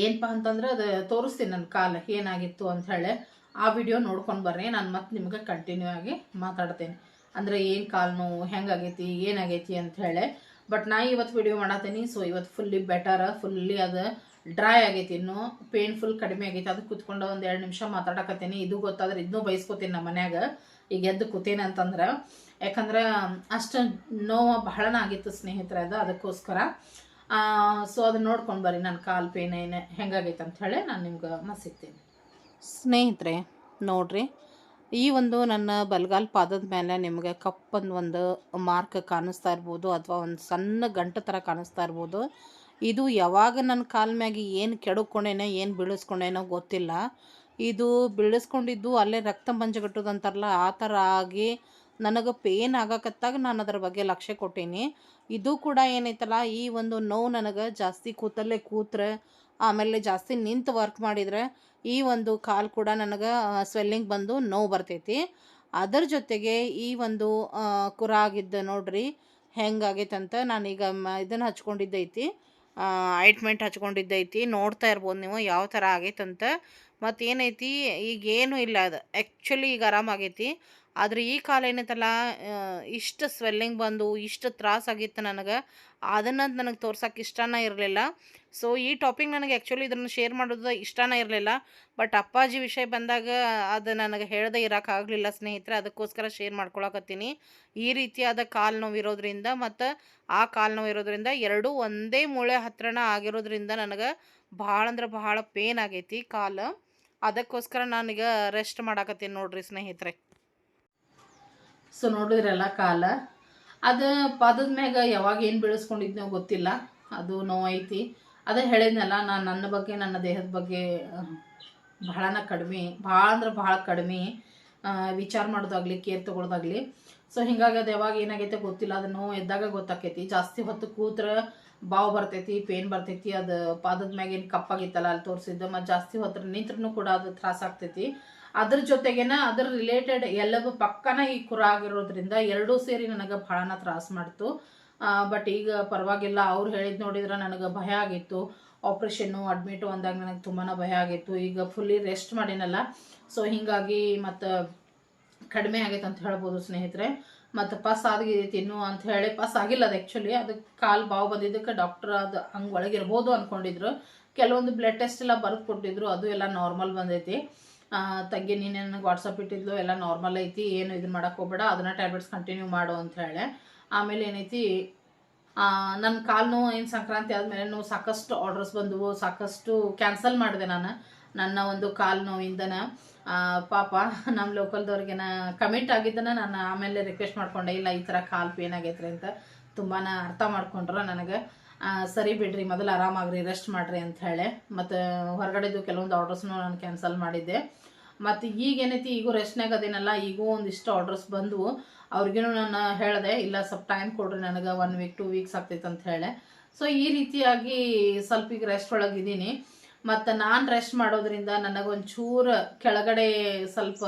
ಏನಪ್ಪ ಅಂತಂದ್ರೆ ಅದು ತೋರಿಸ್ತೀನಿ ನನ್ನ ಕಾಲು ಏನಾಗಿತ್ತು ಅಂತ ಹೇಳಿ. ಆ ವಿಡಿಯೋ ನೋಡ್ಕೊಂಡು ಬರ್ರಿ, ನಾನು ಮತ್ತೆ ನಿಮ್ಗೆ ಕಂಟಿನ್ಯೂ ಆಗಿ ಮಾತಾಡ್ತೇನೆ. ಅಂದರೆ ಏನು ಕಾಲು ನೋವು, ಹೆಂಗಾಗೈತಿ, ಏನಾಗೈತಿ ಅಂತ ಹೇಳಿ. ಬಟ್ ನಾ ಇವತ್ತು ವಿಡಿಯೋ ಮಾಡತ್ತೀನಿ ಸೊ ಇವತ್ತು ಫುಲ್ಲಿ ಬೆಟರ್ ಫುಲ್ಲಿ ಅದು ಡ್ರೈ ಆಗೈತಿ ಇನ್ನು ಪೇನ್ಫುಲ್ ಕಡಿಮೆ ಆಗೈತಿ. ಅದು ಕುತ್ಕೊಂಡು ಒಂದು ಎರಡು ನಿಮಿಷ ಮಾತಾಡಕತ್ತೀನಿ. ಇದು ಗೊತ್ತಾದ್ರೆ ಇದನ್ನೂ ಬಯಸ್ಕೋತೀನಿ ನಮ್ಮ ಮನ್ಯಾಗ. ಈಗ ಎದ್ದು ಕೂತೇನೆ ಅಂತಂದ್ರೆ, ಯಾಕಂದ್ರೆ ಅಷ್ಟು ನೋವು ಬಹಳನ ಆಗಿತ್ತು ಸ್ನೇಹಿತರೆ ಅದು, ಅದಕ್ಕೋಸ್ಕರ. ಸೊ ಅದನ್ನ ನೋಡ್ಕೊಂಡು ಬರ್ರಿ ನನ್ನ ಕಾಲು ಪೇನ್ ಏನೆ ಹೆಂಗಾಗೈತೆ ಅಂತ ಹೇಳಿ ನಾನು ನಿಮ್ಗೆ ಮತ್ತೆ ಸ್ನೇಹಿತರೆ, ನೋಡ್ರಿ, ಈ ಒಂದು ನನ್ನ ಬಲಗಾಲ್ ಪಾದದ ಮೇಲೆ ನಿಮಗೆ ಕಪ್ಪಂದು ಒಂದು ಮಾರ್ಕ್ ಕಾಣಿಸ್ತಾ ಇರ್ಬೋದು, ಅಥವಾ ಒಂದು ಸಣ್ಣ ಗಂಟು ಥರ ಕಾಣಿಸ್ತಾ ಇರ್ಬೋದು. ಇದು ಯಾವಾಗ ನನ್ನ ಕಾಲ ಮ್ಯಾಗೆ ಏನು ಕೆಡಕೊಂಡೇನೋ, ಏನು ಬೀಳಿಸ್ಕೊಂಡೇನೋ ಗೊತ್ತಿಲ್ಲ. ಇದು ಬೀಳಿಸ್ಕೊಂಡಿದ್ದು ಅಲ್ಲೇ ರಕ್ತ ಮಂಜುಗಟ್ಟದಂತಾರಲ್ಲ ಆ ಥರ ಆಗಿ ನನಗೆ ಪೇನ್ ಆಗಕತ್ತಾಗ ನಾನು ಅದರ ಬಗ್ಗೆ ಲಕ್ಷ್ಯ ಕೊಟ್ಟೀನಿ. ಇದು ಕೂಡ ಏನೈತಲ್ಲ, ಈ ಒಂದು ನೋವು ನನಗೆ ಜಾಸ್ತಿ ಕೂತಲ್ಲೇ ಕೂತ್ರೆ, ಆಮೇಲೆ ಜಾಸ್ತಿ ನಿಂತು ವರ್ಕ್ ಮಾಡಿದರೆ ಈ ಒಂದು ಕಾಲು ಕೂಡ ನನಗೆ ಸ್ವೆಲ್ಲಿಂಗ್ ಬಂದು ನೋವು ಬರ್ತೈತಿ. ಅದರ ಜೊತೆಗೆ ಈ ಒಂದು ಕುರ ಆಗಿದ್ದ ನೋಡ್ರಿ ಹೆಂಗಾಗೈತಂತ ನಾನೀಗ ಮ, ಇದನ್ನು ಹಚ್ಕೊಂಡಿದ್ದೈತಿ. ಐಟ್ಮೆಂಟ್ ಹಚ್ಕೊಂಡಿದ್ದೈತಿ. ನೋಡ್ತಾ ಇರ್ಬೋದು ನೀವು ಯಾವ ಥರ ಆಗೈತಂತ. ಮತ್ತು ಏನೈತಿ ಈಗ ಏನೂ ಇಲ್ಲ ಅದು. ಆ್ಯಕ್ಚುಲಿ ಈಗ ಆರಾಮಾಗೈತಿ. ಆದರೆ ಈ ಕಾಲ ಏನೈತಲ್ಲ ಇಷ್ಟು ಸ್ವೆಲ್ಲಿಂಗ್ ಬಂದು, ಇಷ್ಟು ತ್ರಾಸ ಆಗಿತ್ತು ನನಗೆ. ಅದನ್ನು ನನಗೆ ತೋರ್ಸೋಕೆ ಇಷ್ಟನೇ ಇರಲಿಲ್ಲ. ಸೊ ಈ ಟಾಪಿಕ್ ನನಗೆ ಆ್ಯಕ್ಚುಲಿ ಇದನ್ನು ಶೇರ್ ಮಾಡೋದು ಇಷ್ಟನೇ ಇರಲಿಲ್ಲ. ಬಟ್ ಅಪ್ಪಾಜಿ ವಿಷಯ ಬಂದಾಗ ಅದು ನನಗೆ ಹೇಳದೆ ಇರೋಕ್ಕಾಗಲಿಲ್ಲ ಸ್ನೇಹಿತರೆ, ಅದಕ್ಕೋಸ್ಕರ ಶೇರ್ ಮಾಡ್ಕೊಳಕತ್ತೀನಿ. ಈ ರೀತಿಯಾದ ಕಾಲು ನೋವು ಇರೋದ್ರಿಂದ ಮತ್ತು ಆ ಕಾಲು ನೋವು ಇರೋದ್ರಿಂದ ಎರಡೂ ಒಂದೇ ಮೂಳೆ ಹತ್ರನ ಆಗಿರೋದ್ರಿಂದ ನನಗೆ ಭಾಳ ಅಂದ್ರೆ ಭಾಳ ಪೇನ್ ಆಗೈತಿ ಕಾಲು. ಅದಕ್ಕೋಸ್ಕರ ನಾನೀಗ ರೆಸ್ಟ್ ಮಾಡಾಕತ್ತೀನಿ ನೋಡ್ರಿ ಸ್ನೇಹಿತರೆ. ಸೊ ನೋಡಿದ್ರಲ್ಲ ಕಾಲ. ಅದು ಪಾದದ ಮ್ಯಾಗ ಯಾವಾಗ ಏನು ಬೆಳೆಸ್ಕೊಂಡಿದ್ನೋ ಗೊತ್ತಿಲ್ಲ. ಅದು ನೋವೈತಿ ಅದೇ ಹೇಳಿದ್ನಲ್ಲ ನಾನು ನನ್ನ ಬಗ್ಗೆ, ನನ್ನ ದೇಹದ ಬಗ್ಗೆ ಬಹಳನ ಕಡಿಮೆ, ಭಾಳ ಅಂದ್ರೆ ಭಾಳ ಕಡಿಮೆ ವಿಚಾರ ಮಾಡೋದಾಗಲಿ ಕೇರ್ ತೊಗೊಳೋದಾಗಲಿ. ಸೊ ಹಿಂಗಾಗಿ ಅದು ಯಾವಾಗ ಏನಾಗೈತೆ ಗೊತ್ತಿಲ್ಲ. ಅದು ನೋವು ಎದ್ದಾಗ ಗೊತ್ತಾಕೈತಿ. ಜಾಸ್ತಿ ಹೊತ್ತು ಕೂತ್ರೆ ಬಾವು ಬರ್ತೈತಿ, ಪೇನ್ ಬರ್ತೈತಿ, ಅದು ಪಾದದ ಮ್ಯಾಗೇನು ಕಪ್ಪಾಗಿತ್ತಲ್ಲ, ಅಲ್ಲಿ ತೋರಿಸಿದ್ದು. ಮತ್ತು ಜಾಸ್ತಿ ಹೊತ್ತು ನಿಂತ್ರೂ ಕೂಡ ಅದು ತ್ರಾಸ ಆಗ್ತೈತಿ. ಅದ್ರ ಜೊತೆಗೇನ ಅದ್ರ ರಿಲೇಟೆಡ್ ಎಲ್ಲವೂ ಪಕ್ಕನ ಈ ಕುರ ಆಗಿರೋದ್ರಿಂದ ಎರಡೂ ಸೇರಿ ನನಗೆ ಭಾಳನ ತ್ರಾಸ ಮಾಡ್ತು. ಬಟ್ ಈಗ ಪರವಾಗಿಲ್ಲ, ಅವ್ರು ಹೇಳಿದ್ ನೋಡಿದ್ರೆ ನನಗೆ ಭಯ ಆಗಿತ್ತು. ಆಪ್ರೇಷನ್ನು ಅಡ್ಮಿಟು ಅಂದಾಗ ನನಗೆ ತುಂಬಾ ಭಯ ಆಗಿತ್ತು. ಈಗ ಫುಲ್ಲಿ ರೆಸ್ಟ್ ಮಾಡಿನಲ್ಲ. ಸೊ ಹಿಂಗಾಗಿ ಮತ್ತು ಕಡಿಮೆ ಆಗೈತೆ ಅಂತ ಹೇಳ್ಬೋದು ಸ್ನೇಹಿತರೆ. ಮತ್ತು ಪಸ್ ಆಗೈತಿ ಇನ್ನೂ ಅಂತ ಹೇಳಿ ಪಸ್ ಆಗಿಲ್ಲ ಅದು ಆ್ಯಕ್ಚುಲಿ ಅದಕ್ಕೆ ಕಾಲು ಬಾವು ಬಂದಿದ್ದಕ್ಕೆ ಡಾಕ್ಟರ್ ಅದು ಹಂಗೆ ಒಳಗಿರ್ಬೋದು ಅಂದ್ಕೊಂಡಿದ್ರು ಕೆಲವೊಂದು ಬ್ಲಡ್ ಟೆಸ್ಟ್ ಎಲ್ಲ ಬರೆದು ಕೊಟ್ಟಿದ್ರು. ಅದು ಎಲ್ಲ ನಾರ್ಮಲ್ ಬಂದೈತಿ. ತಂಗಿ ನೀನು ನನಗೆ ವಾಟ್ಸಪ್ ಇಟ್ಟಿದ್ಲು, ಎಲ್ಲ ನಾರ್ಮಲ್ ಐತಿ, ಏನು ಇದನ್ನ ಮಾಡಕ್ಕೆ ಹೋಗ್ಬೇಡ, ಅದನ್ನ ಟ್ಯಾಬ್ಲೆಟ್ಸ್ ಕಂಟಿನ್ಯೂ ಮಾಡು ಅಂತ ಹೇಳಿ. ಆಮೇಲೆ ಏನೈತಿ ನನ್ನ ಕಾಲು ನೋವು ಏನು ಸಂಕ್ರಾಂತಿ ಆದಮೇಲೆ ಸಾಕಷ್ಟು ಆರ್ಡರ್ಸ್ ಬಂದವು, ಸಾಕಷ್ಟು ಕ್ಯಾನ್ಸಲ್ ಮಾಡಿದೆ ನಾನು. ನನ್ನ ಒಂದು ಕಾಲು ನೋವಿಂದನ ಪಾಪ ನಮ್ಮ ಲೋಕಲ್ದವ್ರಿಗೆ ನಾ ಕಮಿಟ್ ಆಗಿದ್ದನ ನಾನು ಆಮೇಲೆ ರಿಕ್ವೆಸ್ಟ್ ಮಾಡ್ಕೊಂಡೆ, ಇಲ್ಲ ಈ ಥರ ಕಾಲು ಪೇನ್ ಆಗೈತ್ರಿ ಅಂತ ತುಂಬಾ ಅರ್ಥ ಮಾಡ್ಕೊಂಡ್ರು ನನಗೆ. ಸರಿ ಬಿಡ್ರಿ, ಮೊದಲು ಆರಾಮಾಗ್ರಿ ರೆಸ್ಟ್ ಮಾಡಿರಿ ಅಂತ ಹೇಳಿ. ಮತ್ತು ಹೊರಗಡೆದು ಕೆಲವೊಂದು ಆರ್ಡರ್ಸ್ನು ನಾನು ಕ್ಯಾನ್ಸಲ್ ಮಾಡಿದ್ದೆ. ಮತ್ತು ಈಗ ಏನೈತಿ, ಈಗೂ ರೆಸ್ಟ್ನಾಗ ಅದೇನಲ್ಲ, ಈಗೂ ಒಂದಿಷ್ಟು ಆರ್ಡರ್ಸ್ ಬಂದವು. ಅವ್ರಿಗೇನು ನಾನು ಹೇಳಿದೆ, ಇಲ್ಲ ಸ್ವಲ್ಪ ಟೈಮ್ ಕೊಡ್ರಿ ನನಗೆ ಒನ್ ವೀಕ್ ಟೂ ವೀಕ್ಸ್ ಆಗ್ತೈತೆ ಅಂತ ಹೇಳಿ ಸೊ ಈ ರೀತಿಯಾಗಿ ಸ್ವಲ್ಪ ಈಗ ರೆಸ್ಟ್ ಒಳಗಿದ್ದೀನಿ ಮತ್ತು ನಾನು ರೆಸ್ಟ್ ಮಾಡೋದ್ರಿಂದ ನನಗೊಂಚೂರು ಕೆಳಗಡೆ ಸ್ವಲ್ಪ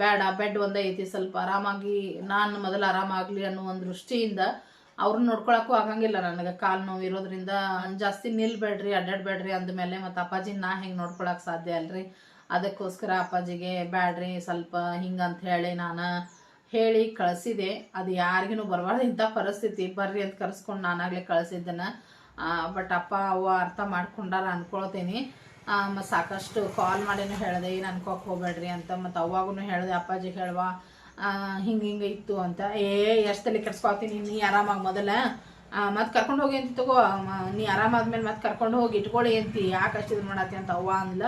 ಬೇಡ ಬೆಡ್ ಒಂದೇ ಐತಿ ಸ್ವಲ್ಪ. ಆರಾಮಾಗಿ ನಾನು ಮೊದಲು ಆರಾಮಾಗಲಿ ಅನ್ನೋ ಒಂದು ದೃಷ್ಟಿಯಿಂದ ಅವ್ರನ್ನ ನೋಡ್ಕೊಳಕ್ಕೂ ಆಗಂಗಿಲ್ಲ ನನಗೆ. ಕಾಲು ನೋವು ಇರೋದ್ರಿಂದ ಜಾಸ್ತಿ ನಿಲ್ಬೇಡ್ರಿ, ಅಡ್ಡಾಡ್ಬೇಡ್ರಿ ಅಂದಮೇಲೆ ಮತ್ತು ಅಪ್ಪಾಜಿ ನಾ ಹೆಂಗೆ ನೋಡ್ಕೊಳಕ್ಕೆ ಸಾಧ್ಯ ಅಲ್ರಿ? ಅದಕ್ಕೋಸ್ಕರ ಅಪ್ಪಾಜಿಗೆ ಬ್ಯಾಡ್ರಿ ಸ್ವಲ್ಪ ಹಿಂಗಂತ ಹೇಳಿ ನಾನು ಹೇಳಿ ಕಳಿಸಿದೆ. ಅದು ಯಾರಿಗೂ ಬರಬಾರ್ದು ಇಂಥ ಪರಿಸ್ಥಿತಿ. ಬರ್ರಿ ಅಂತ ಕರೆಸ್ಕೊಂಡು ನಾನಾಗಲೇ ಕಳಿಸಿದ್ದನ್ನು. ಬಟ್ ಅಪ್ಪ, ಅವ್ವ ಅರ್ಥ ಮಾಡ್ಕೊಂಡಾರ ಅಂದ್ಕೊಳ್ತೀನಿ ಮತ್ತು ಸಾಕಷ್ಟು ಕಾಲ್ ಮಾಡಿನೂ ಹೇಳಿದೆ, ಏನು ಅನ್ಕೋಕೆ ಹೋಗ್ಬೇಡ್ರಿ ಅಂತ ಮತ್ತು ಅವಾಗೂ ಹೇಳಿದೆ, ಅಪ್ಪಾಜಿ ಹೇಳುವ ಹಿಂಗೆ ಹಿಂಗೆ ಇತ್ತು ಅಂತ. ಏ ಎಷ್ಟು ತಲೆ ಕೆಡ್ಸ್ಕೊತೀನಿ ನೀ ಆರಾಮಾಗಿ ಮೊದಲ. ಮತ್ತು ಕರ್ಕೊಂಡು ಹೋಗಿ ಅಂತ ತಗೋ. ನೀ ಆರಾಮಾದ್ಮೇಲೆ ಮತ್ತೆ ಕರ್ಕೊಂಡು ಹೋಗಿ ಇಟ್ಕೊಳ್ಳಿ ಅಂತಿ. ಯಾಕೆ ಅಷ್ಟು ಇದು ಮಾಡತ್ತಿ ಅಂತ ಅವ್ವ ಅಂದ್ಲ.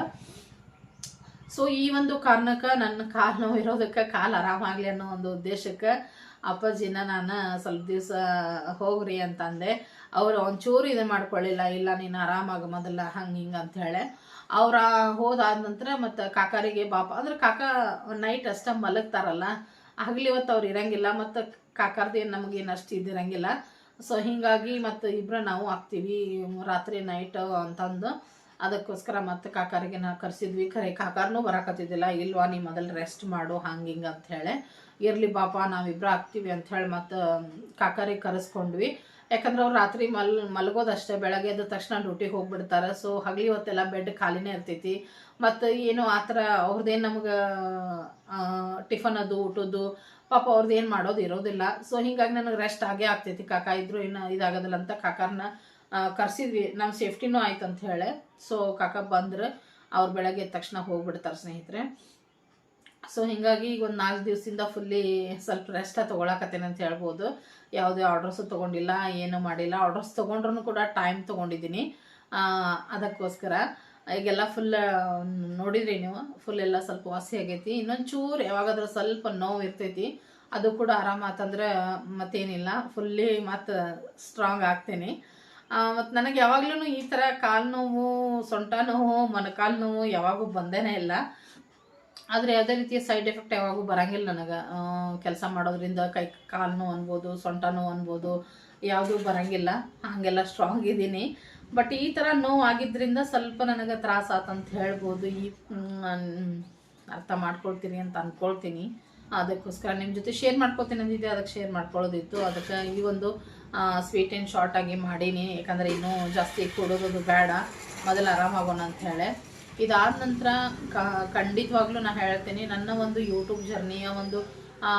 ಸೊ ಈ ಒಂದು ಕಾರಣಕ್ಕೆ ನನ್ನ ಕಾಲು ನೋವು ಇರೋದಕ್ಕೆ ಕಾಲು ಆರಾಮಾಗಲಿ ಅನ್ನೋ ಒಂದು ಉದ್ದೇಶಕ್ಕೆ ಅಪ್ಪಾಜಿನ ನಾನು ಸ್ವಲ್ಪ ದಿವಸ ಹೋಗ್ರಿ ಅಂತಂದೆ. ಅವ್ರು ಒಂಚೂರು ಇದು ಮಾಡ್ಕೊಳ್ಳಿಲ್ಲ, ಇಲ್ಲ ನೀನು ಆರಾಮಾಗ ಮೊದಲ, ಹಂಗೆ ಹಿಂಗೆ ಅಂತ ಹೇಳಿ. ಅವ್ರ ಹೋದಾದ ನಂತರ ಮತ್ತು ಕಾಕಾರಿಗೆ ಬಾಪ ಅಂದ್ರೆ ಕಾಕ ನೈಟ್ ಅಷ್ಟೇ ಮಲಗ್ತಾರಲ್ಲ, ಆಗಲಿ ಇವತ್ತು ಅವ್ರು ಇರಂಗಿಲ್ಲ, ಮತ್ತು ಕಾಕಾರ್ದು ಏನು ನಮಗೇನು ಅಷ್ಟು ಇದಿರಂಗಿಲ್ಲ ಸೊ ಹೀಗಾಗಿ ಮತ್ತು ಇಬ್ಬರು ನಾವು ಹಾಕ್ತೀವಿ ರಾತ್ರಿ ನೈಟ್ ಅಂತಂದು. ಅದಕ್ಕೋಸ್ಕರ ಮತ್ತೆ ಕಾಕಾರಿಗೆ ನಾ ಕರೆಸಿದ್ವಿ. ಖರೆ, ಕಾಕಾರನೂ ಬರಾಕತ್ತಿದ್ದಿಲ್ಲ. ಇಲ್ವಾ, ನೀ ಮೊದಲು ರೆಸ್ಟ್ ಮಾಡು, ಹಂಗೆ ಹಿಂಗೆ ಹೇಳಿ. ಇರಲಿ ಬಾಪ ನಾವಿಬ್ರು ಆಗ್ತೀವಿ ಹೇಳಿ ಮತ್ತು ಕಾಕಾರಿಗೆ ಕರೆಸ್ಕೊಂಡ್ವಿ. ಯಾಕಂದ್ರೆ ಅವ್ರು ರಾತ್ರಿ ಮಲ್, ಮಲಗೋದಷ್ಟೇ, ಬೆಳಗ್ಗೆ ಎದ್ದ ತಕ್ಷಣ ಡ್ಯೂಟಿಗೆ ಹೋಗ್ಬಿಡ್ತಾರೆ. ಸೊ ಹಗಲಿ ಹೊತ್ತೆಲ್ಲ ಬೆಡ್ ಖಾಲಿನೇ ಇರ್ತೈತಿ. ಮತ್ತು ಏನು ಆ ಥರ ಅವ್ರದ್ದೇನು ನಮ್ಗೆ ಟಿಫನ್ ಅದು, ಊಟದ್ದು, ಪಾಪ ಅವ್ರದ್ದು ಏನು ಮಾಡೋದು ಇರೋದಿಲ್ಲ. ಸೊ ಹಿಂಗಾಗಿ ನನಗೆ ರೆಸ್ಟ್ ಆಗೇ ಆಗ್ತೈತಿ. ಕಾಕಾ ಇದ್ರು ಏನು ಇದಾಗೋದಿಲ್ಲ ಅಂತ ಕಾಕಾರನ್ನ ಕರ್ಸಿದ್ವಿ. ನಮ್ಮ ಸೇಫ್ಟಿನೂ ಆಯ್ತು ಅಂತ ಹೇಳಿ. ಸೊ ಕಾಕ ಬಂದ್ರೆ. ಅವ್ರು ಬೆಳಗ್ಗೆ ತಕ್ಷಣ ಹೋಗ್ಬಿಡ್ತಾರೆ ಸ್ನೇಹಿತರೆ. ಸೊ ಹಿಂಗಾಗಿ ಈಗ ಒಂದು ನಾಲ್ಕು ದಿವಸದಿಂದ ಫುಲ್ಲಿ ಸ್ವಲ್ಪ ರೆಸ್ಟ ತೊಗೊಳಕತ್ತೇನೆ ಅಂತ ಹೇಳ್ಬೋದು. ಯಾವುದೇ ಆರ್ಡರ್ಸು ತೊಗೊಂಡಿಲ್ಲ, ಏನು ಮಾಡಿಲ್ಲ. ಆರ್ಡರ್ಸ್ ತೊಗೊಂಡ್ರೂ ಕೂಡ ಟೈಮ್ ತೊಗೊಂಡಿದ್ದೀನಿ. ಅದಕ್ಕೋಸ್ಕರ ಈಗೆಲ್ಲ ಫುಲ್ ನೋಡಿದ್ರಿ ನೀವು? ಫುಲ್ ಎಲ್ಲ ಸ್ವಲ್ಪ ವಾಸಿ ಆಗೈತಿ. ಇನ್ನೊಂದು ಚೂರು ಯಾವಾಗಾದ್ರೂ ಸ್ವಲ್ಪ ನೋವು ಇರ್ತೈತಿ. ಅದು ಕೂಡ ಆರಾಮಾತಂದ್ರೆ ಮತ್ತೇನಿಲ್ಲ. ಫುಲ್ಲಿ ಮತ್ತೆ ಸ್ಟ್ರಾಂಗ್ ಆಗ್ತೀನಿ. ಮತ್ತು ನನಗೆ ಯಾವಾಗ್ಲೂ ಈ ಥರ ಕಾಲು ನೋವು, ಸೊಂಟ ನೋವು, ಮೊಣಕಾಲು ನೋವು ಯಾವಾಗೂ ಬಂದೇ ಇಲ್ಲ. ಆದರೆ ಯಾವುದೇ ರೀತಿಯ ಸೈಡ್ ಎಫೆಕ್ಟ್ ಯಾವಾಗೂ ಬರಂಗಿಲ್ಲ ನನಗೆ. ಕೆಲಸ ಮಾಡೋದ್ರಿಂದ ಕೈ, ಕಾಲು ನೋವು ಅನ್ಬೋದು, ಸೊಂಟ ನೋವು ಅನ್ಬೋದು ಯಾವುದೂ ಬರಂಗಿಲ್ಲ. ಹಾಗೆಲ್ಲ ಸ್ಟ್ರಾಂಗ್ ಇದ್ದೀನಿ ಬಟ್ ಈ ಥರ ನೋವು ಆಗಿದ್ದರಿಂದ ಸ್ವಲ್ಪ ನನಗೆ ತ್ರಾಸ ಆತಂತ ಹೇಳ್ಬೋದು. ಈ ಅರ್ಥ ಮಾಡ್ಕೊಳ್ತೀನಿ ಅಂತ ಅಂದ್ಕೊಳ್ತೀನಿ ಅದಕ್ಕೋಸ್ಕರ ನಿಮ್ಮ ಜೊತೆ ಶೇರ್ ಮಾಡ್ಕೊತೀನಿ ಅಂದಿದ್ದೆ ಅದಕ್ಕೆ ಶೇರ್ ಮಾಡ್ಕೊಳ್ಳೋದಿತ್ತು. ಅದಕ್ಕೆ ಈ ಒಂದು ಸ್ವೀಟ್ ಏನು ಶಾರ್ಟಾಗಿ ಮಾಡೀನಿ. ಯಾಕಂದರೆ ಇನ್ನೂ ಜಾಸ್ತಿ ಕೊಡೋದು ಬೇಡ. ಮೊದಲು ಆರಾಮಾಗೋಣ ಅಂತ ಹೇಳಿ. ಇದಾದ ನಂತರ ಖಂಡಿತವಾಗ್ಲೂ ನಾನು ಹೇಳ್ತೀನಿ, ನನ್ನ ಒಂದು ಯೂಟ್ಯೂಬ್ ಜರ್ನಿಯ ಒಂದು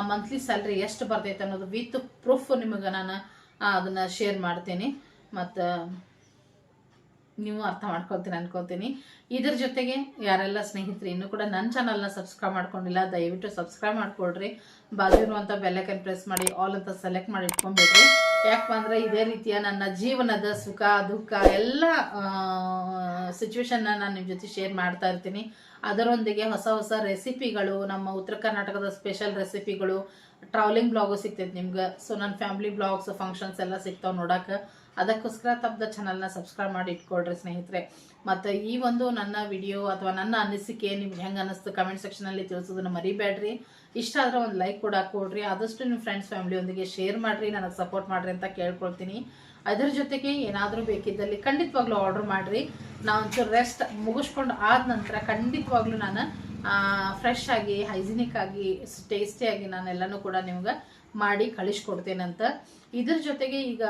ಮಂತ್ಲಿ ಸ್ಯಾಲ್ರಿ ಎಷ್ಟು ಬರ್ತೈತೆ ಅನ್ನೋದು ವಿತ್ ಪ್ರೂಫ್ ನಿಮಗೆ ನಾನು ಅದನ್ನು ಶೇರ್ ಮಾಡ್ತೀನಿ. ಮತ್ತು ನೀವು ಅರ್ಥ ಮಾಡ್ಕೊಳ್ತೀನಿ ಅನ್ಕೋತೀನಿ ಇದ್ರ ಜೊತೆಗೆ ಯಾರೆಲ್ಲ ಸ್ನೇಹಿತರು ಇನ್ನೂ ಕೂಡ ನನ್ನ ಚಾನಲ್ನ ಸಬ್ಸ್ಕ್ರೈಬ್ ಮಾಡ್ಕೊಂಡಿಲ್ಲ, ದಯವಿಟ್ಟು ಸಬ್ಸ್ಕ್ರೈಬ್ ಮಾಡ್ಕೊಳ್ರಿ. ಬಾಜು ಇರುವಂಥ ಬೆಲ್ಲೈಕನ್ ಪ್ರೆಸ್ ಮಾಡಿ ಆಲ್ ಅಂತ ಸೆಲೆಕ್ಟ್ ಮಾಡಿ ಇಟ್ಕೊಂಡ್ಬಿಡ್ರಿ. ಯಾಕಪ್ಪ ಇದೇ ರೀತಿಯ ನನ್ನ ಜೀವನದ ಸುಖ, ದುಃಖ, ಎಲ್ಲ ಸಿಚುವೇಶನ್ನ ನಾನು ನಿಮ್ಮ ಜೊತೆ ಶೇರ್ ಮಾಡ್ತಾ ಇರ್ತೀನಿ. ಅದರೊಂದಿಗೆ ಹೊಸ ಹೊಸ ರೆಸಿಪಿಗಳು ನಮ್ಮ ಉತ್ತರ ಕರ್ನಾಟಕದ ಸ್ಪೆಷಲ್ ರೆಸಿಪಿಗಳು ಟ್ರಾವೆಲಿಂಗ್ ಬ್ಲಾಗು ಸಿಗ್ತೈತೆ ನಿಮ್ಗೆ. ಸೊ ನನ್ನ ಫ್ಯಾಮಿಲಿ ಬ್ಲಾಗ್ಸ್ ಫಂಕ್ಷನ್ಸ್ ಎಲ್ಲ ಸಿಗ್ತಾವೆ ನೋಡೋಕೆ. ಅದಕ್ಕೋಸ್ಕರ ತಪ್ಪದ ಚಾನಲ್ನ ಸಬ್ಸ್ಕ್ರೈಬ್ ಮಾಡಿ ಇಟ್ಕೊಳ್ರಿ ಸ್ನೇಹಿತರೆ. ಮತ್ತು ಈ ಒಂದು ನನ್ನ ವಿಡಿಯೋ ಅಥವಾ ನನ್ನ ಅನಿಸಿಕೆ ನಿಮ್ಗೆ ಹೆಂಗೆ ಅನ್ನಿಸ್ತು ಕಮೆಂಟ್ ಸೆಕ್ಷನಲ್ಲಿ ತಿಳಿಸೋದನ್ನು ಮರಿಬೇಡ್ರಿ. ಇಷ್ಟ ಆದರೆ ಒಂದು ಲೈಕ್ ಕೂಡ ಕೊಡ್ರಿ. ಆದಷ್ಟು ನಿಮ್ಮ ಫ್ರೆಂಡ್ಸ್ ಫ್ಯಾಮಿಲಿಯೊಂದಿಗೆ ಶೇರ್ ಮಾಡಿರಿ, ನನಗೆ ಸಪೋರ್ಟ್ ಮಾಡಿರಿ ಅಂತ ಕೇಳ್ಕೊಳ್ತೀನಿ. ಅದರ ಜೊತೆಗೆ ಏನಾದರೂ ಬೇಕಿದ್ದಲ್ಲಿ ಖಂಡಿತವಾಗ್ಲೂ ಆರ್ಡರ್ ಮಾಡಿರಿ. ನಾವು ಒಂಚೂರು ರೆಸ್ಟ್ ಮುಗಿಸ್ಕೊಂಡು ಆದ ನಂತರ ಖಂಡಿತವಾಗ್ಲೂ ನಾನು ಫ್ರೆಶ್ ಆಗಿ ಹೈಜಿನಿಕ್ ಆಗಿ ಟೇಸ್ಟಿಯಾಗಿ ನಾನೆಲ್ಲನೂ ಕೂಡ ನಿಮ್ಗೆ ಮಾಡಿ ಕಳಿಸ್ಕೊಡ್ತೇನಂತ ಇದ್ರ ಜೊತೆಗೆ ಈಗ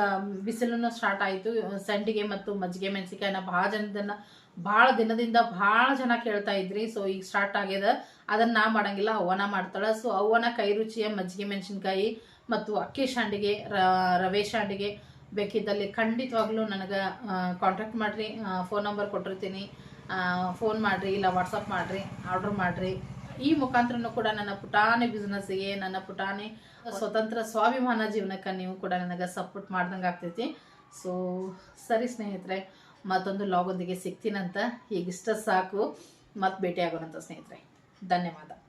ಬಿಸಿಲನ್ನು ಸ್ಟಾರ್ಟ್ ಆಯಿತು. ಸಂಡಿಗೆ ಮತ್ತು ಮಜ್ಜಿಗೆ ಮೆಣಸಿಕಾಯಿನ ಭಾಳ ಜನದನ್ನ ಭಾಳ ದಿನದಿಂದ ಭಾಳ ಜನ ಕೇಳ್ತಾ ಇದ್ರಿ. ಸೊ ಈಗ ಸ್ಟಾರ್ಟ್ ಆಗ್ಯದ. ಅದನ್ನ ನಾ ಮಾಡಂಗಿಲ್ಲ. ಅವ್ವನ ಮಾಡ್ತಾಳೆ. ಸೊ ಅವ್ವನ ಕೈ ರುಚಿಯ ಮಜ್ಜಿಗೆ, ಮೆಣಸಿನ್ಕಾಯಿ ಮತ್ತು ಅಕ್ಕಿ ಶಾಂಡಿಗೆ ರವೆ ಶಾಂಡಿಗೆ ಬೇಕಿದ್ದಲ್ಲಿ ಖಂಡಿತವಾಗ್ಲೂ ನನಗೆ ಕಾಂಟ್ಯಾಕ್ಟ್ ಮಾಡಿರಿ. ಫೋನ್ ನಂಬರ್ ಕೊಟ್ಟಿರ್ತೀನಿ. ಫೋನ್ ಮಾಡಿರಿ ಇಲ್ಲ ವಾಟ್ಸಪ್ ಮಾಡಿರಿ. ಆರ್ಡ್ರ್ ಮಾಡಿರಿ. ಈ ಮುಖಾಂತರನೂ ಕೂಡ ನನ್ನ ಪುಟಾಣಿ ಬಿಸ್ನೆಸ್ಸಿಗೆ ನನ್ನ ಪುಟಾಣಿ ಸ್ವತಂತ್ರ ಸ್ವಾಭಿಮಾನ ಜೀವನಕ್ಕೆ ನೀವು ಕೂಡ ನನಗೆ ಸಪೋರ್ಟ್ ಮಾಡ್ದಂಗೆ ಆಗ್ತೈತಿ. ಸೊ ಸರಿ ಸ್ನೇಹಿತರೆ, ಮತ್ತೊಂದು ಲಾಗೊಂದಿಗೆ ಸಿಗ್ತೀನಂತ ಈಗಿಷ್ಟ ಸಾಕು. ಮತ್ತೆ ಭೇಟಿ ಸ್ನೇಹಿತರೆ. ಧನ್ಯವಾದ.